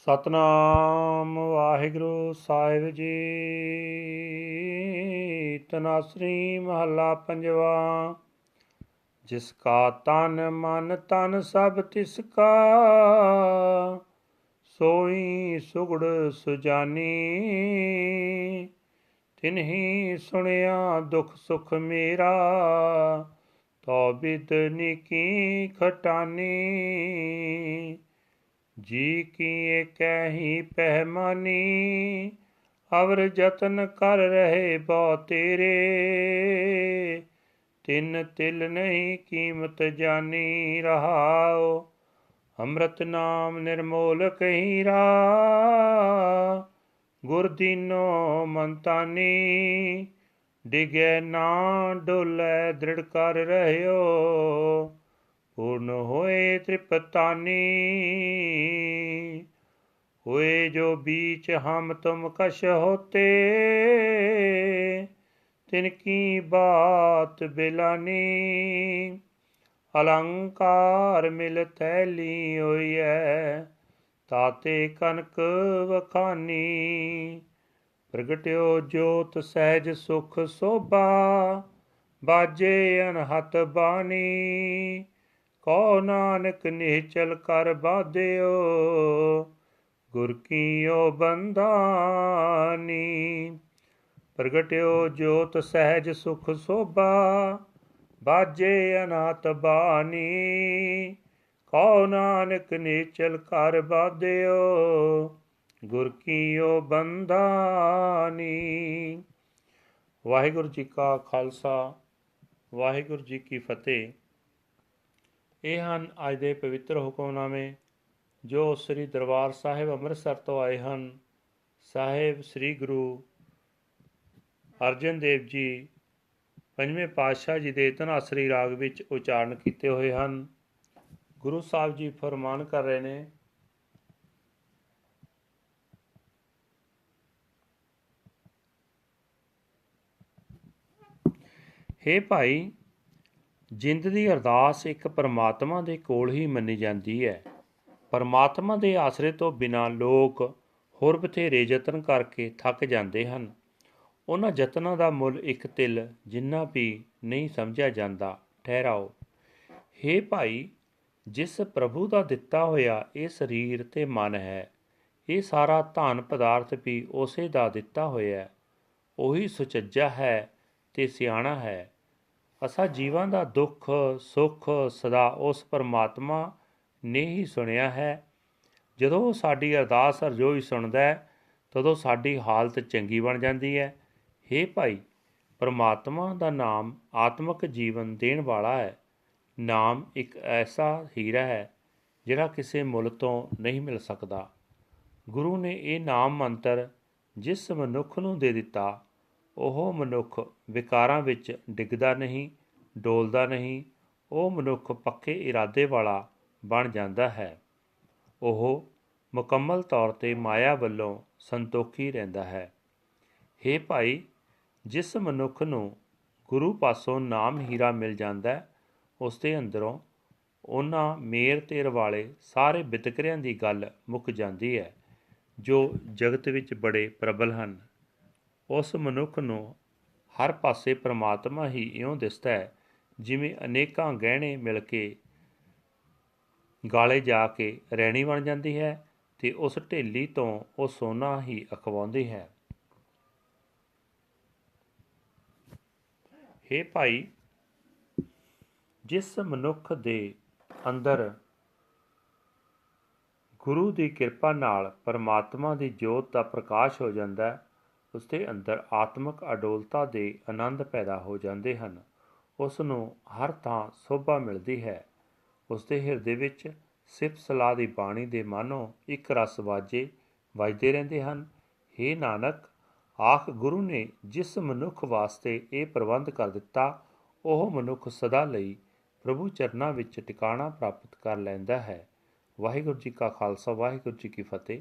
ਸਤਨਾਮ ਵਾਹਿਗੁਰੂ ਸਾਹਿਬ ਜੀ। ਤਨਾਸਰੀ ਮਹੱਲਾ ਪੰਜਵਾ। ਜਿਸ ਕਾ ਤਨ ਮਨ ਤਨ ਸਭ ਤਿਸ ਕਾ, ਸੋਈ ਸੁਗੜ ਸੁਜਾਨੀ। ਤਿਨਹੀ ਸੁਣਿਆ ਦੁਖ ਸੁਖ ਮੇਰਾ, ਤੋ ਬਿਦ ਨਿਕੀ ਖਟਾਨੀ। ਜੀ ਕੀ ਕਹਿ ਪਹਿਮਾਨੀ ਅਵਰ ਯਤਨ ਕਰ ਰਹੇ ਬੋ ਤੇਰੇ। ਤਿੰਨ ਤਿਲ ਨਹੀਂ ਕੀਮਤ ਜਾਣੀ ਰਹਾਓ ਅੰਮ੍ਰਿਤ ਨਾਮ ਨਿਰਮੋਲਕ ਹੀਰਾ ਗੁਰ ਦੀਨੋ ਮੰਤਾਨੀ। ਡਿਗੇ ਨਾ ਡੋਲੇ ਦ੍ਰਿੜ ਕਰ ਰਹਿਓ। ਪੂਰਨ ਹੋਏ ਤ੍ਰਿਪਤਾਨੀ। ਹੋਏ ਜੋ ਬੀਚ ਹਮ ਤੁਮ ਕਸ਼ ਹੋਤੇ, ਤਿਨ ਕੀ ਬਾਤ ਬਿਲਾਨੀ। ਅਲੰਕਾਰ ਮਿਲ ਤੈਲੀ ਹੋਈਐ, ਤਾਤੇ ਕਨਕ ਵਖਾਨੀ। ਪ੍ਰਗਟਿਓ ਜੋਤ ਸਹਿਜ ਸੁਖ ਸੋਭਾ, ਬਾਜੇ ਅਨਹਤ ਬਾਣੀ। ਕੋ ਨਾਨਕ ਨਿਹਚਲ ਕਰ ਬਾਧਿਓ ਗੁਰ ਕੀਓ ਬੰਦਾਨੀ ਪ੍ਰਗਟਿਓ ਜੋਤ ਸਹਿਜ ਸੁਖ ਸੋਭਾ ਬਾਜੇ ਅਨਾਤ ਬਾਣੀ। ਕੋ ਨਾਨਕ ਨਿਚਲ ਕਰ ਬਾਧਿਓ ਗੁਰ ਕੀਓ ਬੰਦਾਨੀ ਵਾਹਿਗੁਰੂ ਜੀ ਕਾ ਖਾਲਸਾ, ਵਾਹਿਗੁਰੂ ਜੀ ਕੀ ਫਤਿਹ। ਇਹ ਹਨ ਅੱਜ ਦੇ ਪਵਿੱਤਰ ਹੁਕਮਨਾਮੇ, ਜੋ ਸ੍ਰੀ ਦਰਬਾਰ ਸਾਹਿਬ ਅੰਮ੍ਰਿਤਸਰ ਤੋਂ ਆਏ ਹਨ। ਸਾਹਿਬ ਸ੍ਰੀ ਗੁਰੂ ਅਰਜਨ ਦੇਵ ਜੀ ਪੰਜਵੇਂ ਪਾਤਸ਼ਾਹ ਜੀ ਦੇ ਤਨਾਸਰੀ ਰਾਗ ਵਿੱਚ ਉਚਾਰਨ ਕੀਤੇ ਹੋਏ ਹਨ। ਗੁਰੂ ਸਾਹਿਬ ਜੀ ਫਰਮਾਨ ਕਰ ਰਹੇ ਨੇ, ਹੇ ਭਾਈ ਜਿੰਦ ਦੀ ਅਰਦਾਸ ਇੱਕ ਪਰਮਾਤਮਾ ਦੇ ਕੋਲ ਹੀ ਮੰਨੀ ਜਾਂਦੀ ਹੈ। ਪਰਮਾਤਮਾ ਦੇ ਆਸਰੇ ਤੋਂ ਬਿਨਾਂ ਲੋਕ ਹੋਰ ਬਥੇਰੇ ਯਤਨ ਕਰਕੇ ਥੱਕ ਜਾਂਦੇ ਹਨ। ਉਹਨਾਂ ਯਤਨਾਂ ਦਾ ਮੁੱਲ ਇੱਕ ਤਿਲ ਜਿੰਨਾ ਵੀ ਨਹੀਂ ਸਮਝਿਆ ਜਾਂਦਾ, ਠਹਿਰਾਓ। ਹੇ ਭਾਈ, ਜਿਸ ਪ੍ਰਭੂ ਦਾ ਦਿੱਤਾ ਹੋਇਆ ਇਹ ਸਰੀਰ ਤੇ ਮਨ ਹੈ, ਇਹ ਸਾਰਾ ਧਨ ਪਦਾਰਥ ਵੀ ਉਸੇ ਦਾ ਦਿੱਤਾ ਹੋਇਆ ਉਹੀ ਸੁਚੱਜਾ ਹੈ ਤੇ ਸਿਆਣਾ ਹੈ। ਅਸਾ ਜੀਵਾਂ ਦਾ ਦੁੱਖ, ਸੁੱਖ, ਸਦਾ ਉਸ ਪਰਮਾਤਮਾ ਨੇ ਹੀ ਸੁਣਿਆ ਹੈ। ਜਦੋਂ ਉਹ ਸਾਡੀ ਅਰਦਾਸ ਅਰਜ਼ੋਈ ਸੁਣਦਾ ਹੈ, ਤਦੋਂ ਸਾਡੀ ਹਾਲਤ ਚੰਗੀ ਬਣ ਜਾਂਦੀ ਹੈ। हे ਭਾਈ, ਪਰਮਾਤਮਾ ਦਾ ਨਾਮ ਆਤਮਿਕ ਜੀਵਨ ਦੇਣ ਵਾਲਾ ਹੈ। ਨਾਮ ਇੱਕ ਐਸਾ ਹੀਰਾ ਹੈ, ਜਿਹੜਾ ਕਿਸੇ ਮੁੱਲ ਤੋਂ ਨਹੀਂ ਮਿਲ ਸਕਦਾ। ਗੁਰੂ ਨੇ ਇਹ ਨਾਮ ਮੰਤਰ ਜਿਸ ਮਨੁੱਖ ਨੂੰ ਦੇ ਦਿੱਤਾ ਉਹ ਮਨੁੱਖ ਵਿਕਾਰਾਂ ਵਿੱਚ ਡਿੱਗਦਾ ਨਹੀਂ, ਡੋਲਦਾ ਨਹੀਂ, ਉਹ ਮਨੁੱਖ ਪੱਕੇ ਇਰਾਦੇ ਵਾਲਾ ਬਣ ਜਾਂਦਾ ਹੈ। ਉਹ ਮੁਕੰਮਲ ਤੌਰ ਤੇ ਮਾਇਆ ਵੱਲੋਂ ਸੰਤੋਖੀ ਰਹਿੰਦਾ ਹੈ। हे ਭਾਈ, ਜਿਸ ਮਨੁੱਖ ਨੂੰ ਗੁਰੂ ਪਾਸੋਂ ਨਾਮ ਹੀਰਾ ਮਿਲ ਜਾਂਦਾ ਹੈ, ਉਸ ਦੇ ਅੰਦਰੋਂ ਉਹਨਾਂ ਮੇਰ ਤੇਰ ਵਾਲੇ ਸਾਰੇ ਬਿਤਕਰਿਆਂ ਦੀ ਗੱਲ ਮੁੱਕ ਜਾਂਦੀ ਹੈ, ਜੋ ਜਗਤ ਵਿੱਚ ਬੜੇ ਪ੍ਰਬਲ ਹਨ। ਉਸ ਮਨੁੱਖ ਨੂੰ ਹਰ ਪਾਸੇ ਪ੍ਰਮਾਤਮਾ ਹੀ ਇਉਂ ਦਿਸਦਾ ਹੈ, ਜਿਵੇਂ ਅਨੇਕਾਂ ਗਹਿਣੇ ਮਿਲ ਕੇ ਗਾਲੇ ਜਾ ਕੇ ਰਹਿਣੀ ਬਣ ਜਾਂਦੀ ਹੈ ਤੇ ਉਸ ਢੇਲੀ ਤੋਂ ਉਹ ਸੋਨਾ ਹੀ ਅਖਵਾਉਂਦੀ ਹੈ। हे ਭਾਈ, ਜਿਸ ਮਨੁੱਖ ਦੇ ਅੰਦਰ ਗੁਰੂ ਦੀ ਕਿਰਪਾ ਨਾਲ ਪਰਮਾਤਮਾ ਦੀ ਜੋਤ ਦਾ ਪ੍ਰਕਾਸ਼ ਹੋ ਜਾਂਦਾ ਹੈ ਉਸ ਦੇ ਅੰਦਰ ਆਤਮਿਕ ਅਡੋਲਤਾ ਦੇ ਆਨੰਦ ਪੈਦਾ ਹੋ ਜਾਂਦੇ ਹਨ। ਉਸ ਨੂੰ ਹਰ ਥਾਂ ਸੋਭਾ ਮਿਲਦੀ ਹੈ। ਉਸ ਦੇ ਹਿਰਦੇ ਵਿੱਚ ਸਿਫਤ ਸਲਾਹ ਦੀ ਬਾਣੀ ਦੇ ਮਾਨੋ ਇੱਕ ਰਸ ਵਾਜੇ, ਵੱਜਦੇ ਰਹਿੰਦੇ ਹਨ। हे ਨਾਨਕ, ਆਖ ਗੁਰੂ ਨੇ ਜਿਸ ਮਨੁੱਖ ਵਾਸਤੇ ਇਹ ਪ੍ਰਬੰਧ ਕਰ ਦਿੱਤਾ, ਉਹ ਮਨੁੱਖ ਸਦਾ ਲਈ ਪ੍ਰਭੂ ਚਰਨਾਂ ਵਿੱਚ ਟਿਕਾਣਾ ਪ੍ਰਾਪਤ ਕਰ ਲੈਂਦਾ ਹੈ। ਵਾਹਿਗੁਰੂ ਜੀ ਕਾ ਖਾਲਸਾ, ਵਾਹਿਗੁਰੂ ਜੀ ਕੀ ਫਤਿਹ।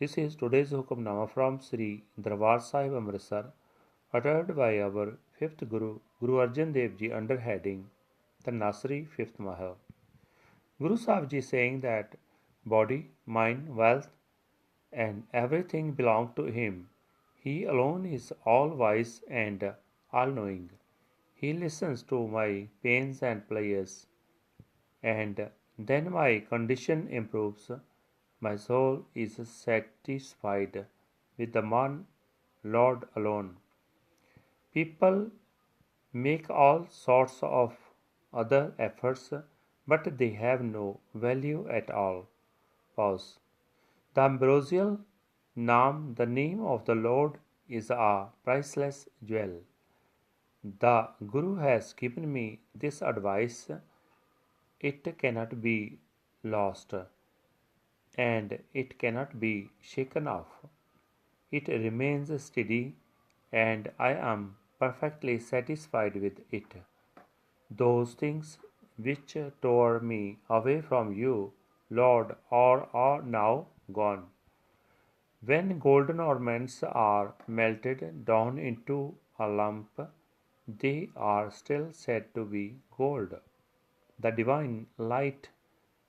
This is today's Hukamnama from Sri Darbar Sahib Amritsar, uttered by our fifth Guru, Guru Arjan Dev Ji, under heading the Nasri fifth Mahal. Guru Sahib Ji saying that body, mind, wealth, and everything belong to him. He alone is all wise and all knowing. He listens to my pains and pleas, and then my condition improves. My soul is satisfied with the one Lord alone. People make all sorts of other efforts, but they have no value at all. Pause. The ambrosial Naam, the name of the Lord, is a priceless jewel. The Guru has given me this advice. It cannot be lost and it cannot be shaken off. It remains steady and I am perfectly satisfied with it. Those things which tore me away from you, Lord, are, are now gone. When golden ornaments are melted down into a lump, they are still said to be gold. The divine light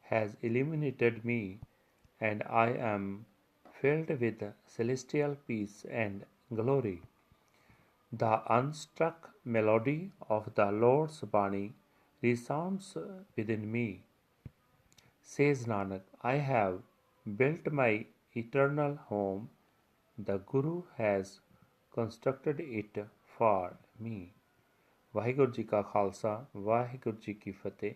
has illuminated me, and I am filled with celestial peace and glory. The unstruck melody of the Lord's Bani resounds within me. Says Nanak, I have built my eternal home. The Guru has constructed it for me. Waheguru ji ਕਾ ਖਾਲਸਾ ਵਾਹਿਗੁਰੂ ਜੀ ਕੀ ਫਤਿਹ